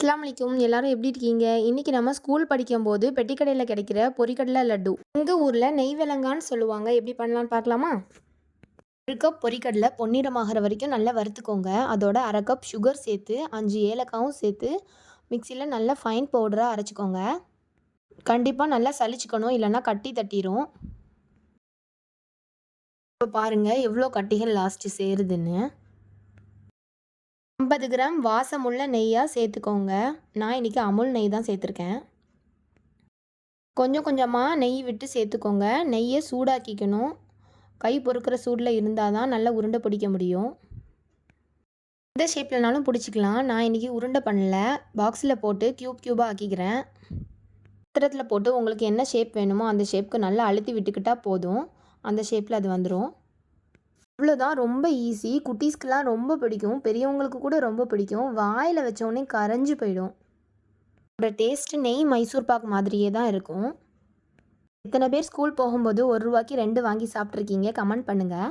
அஸ்ஸலாமு அலைக்கும். எல்லாரும் எப்படி இருக்கீங்க? இன்னைக்கு நம்ம ஸ்கூல் படிக்கும்போது பெட்டிக்கடையில் கிடைக்கிற பொரிக்கடலை லட்டு. எங்கள் ஊரில் நெய் விலங்கான்னு சொல்லுவாங்க. எப்படி பண்ணலான்னு பார்க்கலாமா? ஒரு கப் பொரிக்கடலை பொன்னிறமாகிற வரைக்கும் நல்லா வறுத்துக்கோங்க. அதோட அரை கப் சுகர் சேர்த்து அஞ்சு ஏலக்காவும் சேர்த்து மிக்சியில் நல்லா ஃபைன் பவுடராக அரைச்சிக்கோங்க. கண்டிப்பாக நல்லா சலிச்சுக்கணும் இல்லைன்னா கட்டி தட்டிடும் இப்போ பாருங்கள் எவ்வளோ கட்டிகள் லாஸ்ட்டு சேருதுன்னு. ஐம்பது கிராம் வாசமுள்ள நெய்யாக சேர்த்துக்கோங்க. நான் இன்றைக்கி அமுல் நெய் தான் சேர்த்துருக்கேன். கொஞ்சம் கொஞ்சமாக நெய் விட்டு சேர்த்துக்கோங்க. நெய்யை சூடாக்கிக்கணும். கை பொறுக்கிற சூடில் இருந்தால் தான் நல்லா உருண்டை பிடிக்க முடியும். எந்த ஷேப்லனாலும் பிடிச்சிக்கலாம். நான் இன்றைக்கி உருண்டை பண்ணல. பாக்ஸில் போட்டு க்யூப் க்யூபாக ஆக்கிக்கிறேன். பாத்திரத்தில் போட்டு உங்களுக்கு என்ன ஷேப் வேணுமோ அந்த ஷேப்க்கு நல்லா அழுத்தி விட்டுக்கிட்டால் போதும். அந்த ஷேப்பில் அது வந்துடும் இவ்வளோதான் ரொம்ப ஈஸி குட்டீஸ்க்கெலாம் ரொம்ப பிடிக்கும். பெரியவங்களுக்கு கூட ரொம்ப பிடிக்கும். வாயில் வச்சோடனே கரைஞ்சி போயிடும். இதோட டேஸ்ட்டு நெய் மைசூர் பாக் மாதிரியே தான் இருக்கும். எத்தனை பேர் ஸ்கூல் போகும்போது ஒரு ரூபாய்க்கு ரெண்டு வாங்கி சாப்பிட்ருக்கீங்க கமெண்ட் பண்ணுங்கள்